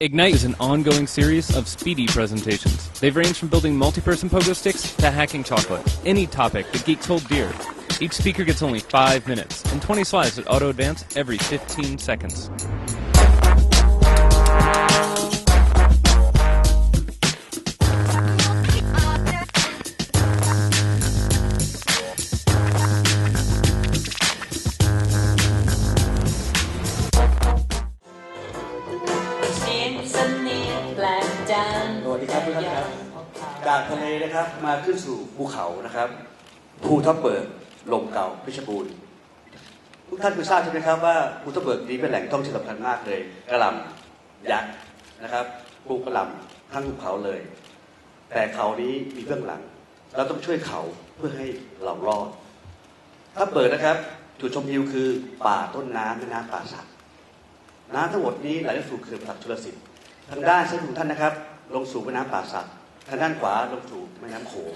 Ignite is an ongoing series of speedy presentations. They've ranged from building multi-person pogo sticks to hacking chocolate. Any topic that geeks hold dear. Each speaker gets only 5 minutes and 20 slides that auto-advance every 15 seconds. นะครับ มาขึ้นสู่ภูเขานะครับภูทับเบิกลมเก่าเพชรบูรณ์ทุกท่านคุณทราบใช่ไหมครับว่าภูทับเบิกนี้เป็นแหล่งท่องเที่ยวสำคัญมากเลยกระหลำยักษ์นะครับปลูกกระหลำทั้งภูเขาเลย แต่เขานี้มีเบื้องหลัง เราต้องช่วยเขาเพื่อให้เรารอดถ้าเปิดนะครับ จุดชมวิวคือป่าต้นน้ำแม่น้ำป่าสักน้ำทั้งหมดนี้ไหลลงสู่เขื่อนปากชลสิทธิ์ทางด้านซ้ายของท่านนะครับ ลงสู่แม่น้ำป่าสัก ทางด้านขวาลงสู่แม่น้ำโขง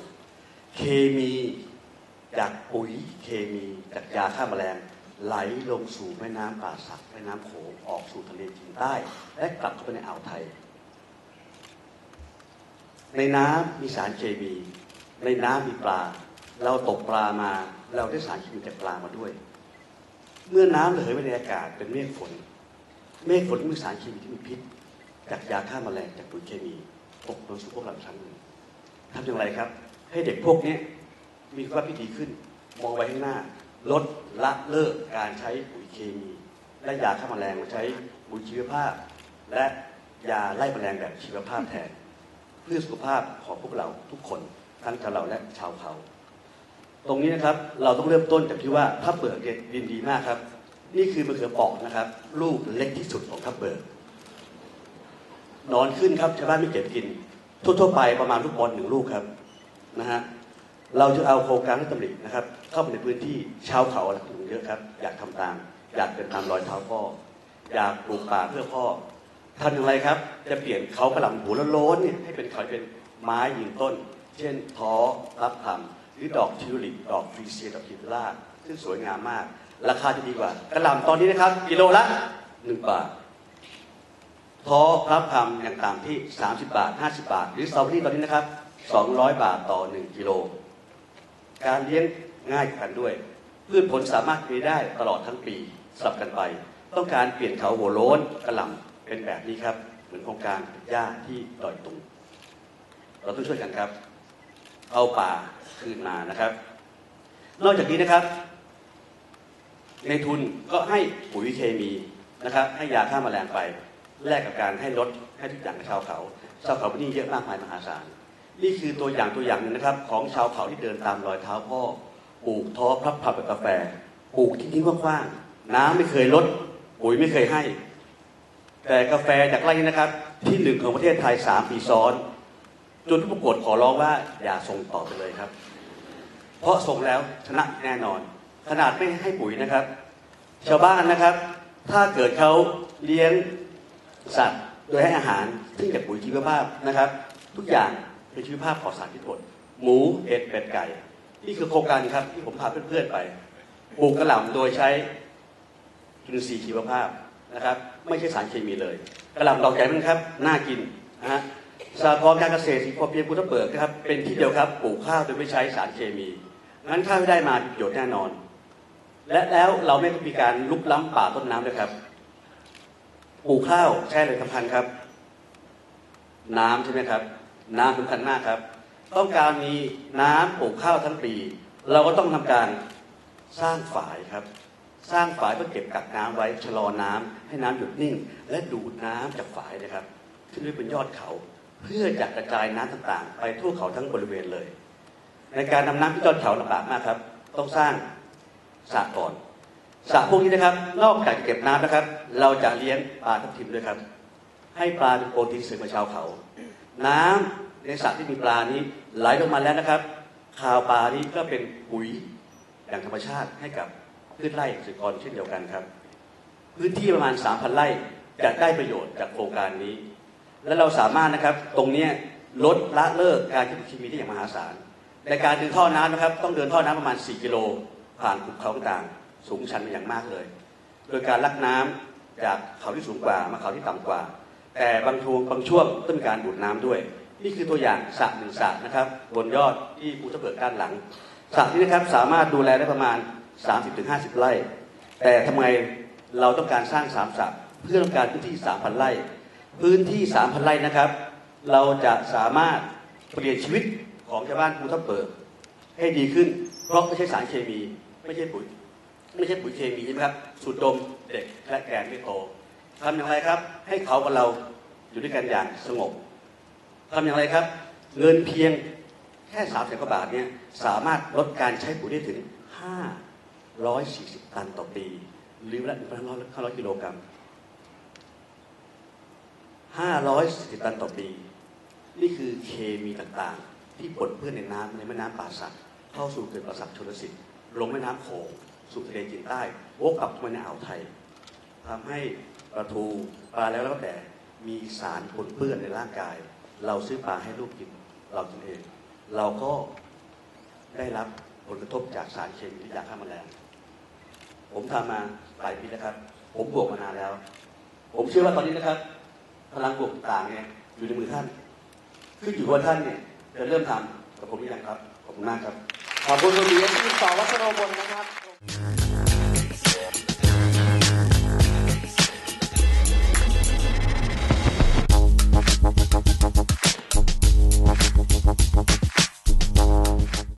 เคมีจากปุ๋ยเคมีจากยาฆ่าแมลงไหลลงสู่แม่น้ำป่าสักแม่น้ำโขงออกสู่ทะเลจีนใต้ และกลับเข้าไปในอ่าวไทย ในน้ำมีสารเคมี ในน้ำมีปลา เราตกปลามา เราได้สารเคมีจากปลามาด้วย เมื่อน้ำระเหยไปในอากาศเป็นเมฆฝน เมฆฝนมีสารเคมีที่มีพิษ จากยาฆ่าแมลงจากปุ๋ยเคมี ตกลงสู่พวกเราพครั้งหนึ่งทำอย่างไรครับ ให้เด็กพวกนี้มีคุณภาพที่ดีขึ้น มองไปข้างหน้า ลดละเลิกการใช้ปุ๋ยเคมี และยาฆ่าแมลงมาใช้ปุ๋ยชีวภาพ และยาไล่แมลงแบบชีวภาพแทน เพื่อสุขภาพของพวกเราทุกคนทั้งชาวเราและชาวเขา ตรงนี้นะครับเราต้องเริ่มต้นจากที่ว่าทับเบิกเนี่ยดินดีมากครับ นี่คือมะเขือเปอกนะครับ ลูกเล็กที่สุดของทับเบิก นอนขึ้นครับชาวบ้านไม่เก็บกิน ทั่วๆไปประมาณลูกบอลหนึ่งลูกครับนะฮะเราจะเอาโครงการให้ตำรินะครับ เข้าไปในพื้นที่ชาวเขาหลักถึงเยอะครับ อยากทำตาม อยากเดินตามรอยเท้าพ่อ อยากปลูกป่าเพื่อพ่อทำอย่างไรครับ จะเปลี่ยนเขากระหล่ำหัวโล้นเนี่ยให้เป็นเขาเป็นไม้ยืนต้น เช่นท้อรับทำหรือดอกทิวลิปดอกฟรีเซียดอกทิวล่าซึ่งสวยงามมาก ราคาจะดีกว่ากระหล่ำตอนนี้นะครับกิโลละหนึ่งบาท ท้อพรับคำอย่างต่างที่ 30 บาท 50 บาท หรือสตรอเบอรี่ตอนนี้นะครับ 200 บาทต่อ 1 กิโล การเลี้ยงง่ายกันด้วย พืชผลสามารถมีได้ตลอดทั้งปีสลับกันไป ต้องการเปลี่ยนเขาหัวโล้นกระหล่ำเป็นแบบนี้ครับ เหมือนโครงการหญ้าที่ดอยตุง เราต้องช่วยกันครับ เอาป่าคืนมานะครับ นอกจากนี้นะครับ ในทุนก็ให้ปุ๋ยเคมีนะครับ ให้ยาฆ่าแมลงไป แลกกับการให้ลดให้ทุกอย่างกับชาวเขาชาวเขาที่นี่เยอะมากมายมหาศาลนี่คือตัวอย่างตัวอย่างหนึ่งนะครับ ของชาวเขาที่เดินตามรอยเท้าพ่อปลูกท้อพลับพลับกาแฟปลูกทิ้งกว้างๆน้ำไม่เคยลดปุ๋ยไม่เคยให้ แต่กาแฟจากไร่นี้นะครับ ที่หนึ่งของประเทศไทยสามปีซ้อน จนทุกประกวดขอร้องว่าอย่าส่งต่อไปเลยครับ เพราะส่งแล้วชนะแน่นอน ขนาดไม่ให้ปุ๋ยนะครับ ชาวบ้านนะครับ ถ้าเกิดเขาเลี้ยง สัตว์โดยให้อาหารซึ่งจากปุ๋ยชีวภาพนะครับ ทุกอย่างเป็นชีวภาพปลอดสารพิษหมดหมูเห็ดเป็ดไก่ นี่คือโครงการครับที่ผมพาเพื่อนๆไปปลูกกระหล่ำโดยใช้จุลินทรีย์ชีวภาพนะครับ ไม่ใช่สารเคมีเลยกระหล่ำดอกใหญ่มันครับน่ากินนะฮะสหกรการเกษตรสิงคโปร์เพียงพุทธเบิกนะครับเป็นที่เดียวครับปลูกข้าวโดยไม่ใช้สารเคมีงั้นข้าวที่ได้มาประโยชน์แน่นอน และแล้วเราไม่มีการลุกล้ำป่าต้นน้ำด้วยครับ ปลูกข้าวใช่เลยสำคัญครับ น้ำใช่ไหมครับ น้ำสำคัญมากครับ ต้องการมีน้ำปลูกข้าวทั้งปี เราก็ต้องทำการสร้างฝายครับ สร้างฝายเพื่อเก็บกักน้ำไว้ชะลอน้ำให้น้ำหยุดนิ่ง และดูดน้ำจากฝายนะครับขึ้นไปเป็นยอดเขา เพื่อจะกระจายน้ำต่างๆ ไปทั่วเขาทั้งบริเวณเลย ในการนำน้ำที่ยอดเขาลำบากมากครับ ต้องสร้างสระก่อน สระพวกนี้นะครับ นอกจากจะเก็บน้ำนะครับ เราจะเลี้ยงปลาทับทิมด้วยครับ ให้ปลาเป็นโปรตีนเสริมกับชาวเขา น้ำในสระที่มีปลานี้ไหลลงมาแล้วนะครับข่าวปลานี้ก็เป็นปุ๋ยอย่างธรรมชาติให้กับพืชไร่เกษตรกรเช่นเดียวกันครับ พื้นที่ประมาณ 3,000 ไร่จะได้ประโยชน์จากโครงการนี้ และเราสามารถนะครับตรงนี้ลดละเลิกการใช้เคมีได้อย่างมหาศาลในการเดินท่อน้ำนะครับ ต้องเดินท่อน้ำประมาณ 4 กิโลผ่านภูเขาต่างๆ สูงชันเป็นอย่างมากเลย โดยการลักน้ำจากเขาที่สูงกว่ามาเขาที่ต่ำกว่า แต่บางช่วงบางช่วงต้องมีการดูดน้ำด้วย นี่คือตัวอย่างสระหนึ่งสระนะครับ บนยอดที่ภูทับเบิกด้านหลังสระนี้นะครับสามารถดูแลได้ประมาณ 30-50 ไร่ แต่ทำไมเราต้องการสร้างสามสระเพื่อต้องการพื้นที่ 3,000 ไร่ พื้นที่ 3,000 ไร่นะครับ เราจะสามารถเปลี่ยนชีวิตของชาวบ้านภูทับเบิกให้ดีขึ้น เพราะไม่ใช่สารเคมี ไม่ใช่ปุ๋ย ไม่ใช่ปุ๋ยเคมีใช่ไหมครับ สูดดมเด็กและแกนไม่โตทำอย่างไรครับ ให้เขากับเราอยู่ด้วยกันอย่างสงบทำอย่างไรครับ เงินเพียงแค่สามแสนกว่าบาทเนี่ยสามารถลดการใช้ปุ๋ยได้ถึง 540 ตันต่อปีหรือละ1,500กิโลกรัม540 ตันต่อปี นี่คือเคมีต่างๆ ที่ปนเปื้อนในน้ำในแม่น้ำป่าสักเข้าสู่เขื่อนป่าสักชลสิทธิ์ลงแม่น้ำโขง สู่ทะเลจีนใต้วกกลับมาในอ่าวไทยทำให้ปลาทูปลาแล้วแล้วแต่มีสารปนเปื้อนในร่างกาย เราซื้อปลาให้ลูกกินเรากินเอง เราก็ได้รับผลกระทบจากสารเคมีที่ยาฆ่าแมลงผมทำมาหลายปีแล้วครับ ผมบวกมานานแล้ว ผมเชื่อว่าตอนนี้นะครับ พลังบวกต่างเนี่ยอยู่ในมือท่านขึ้นอยู่กับว่าท่านเนี่ยจะเริ่มทำกับผมหรือยังครับขอบคุณมากครับขอบคุณคุณบีเอสที่ต่อวัชโรบลนะครับ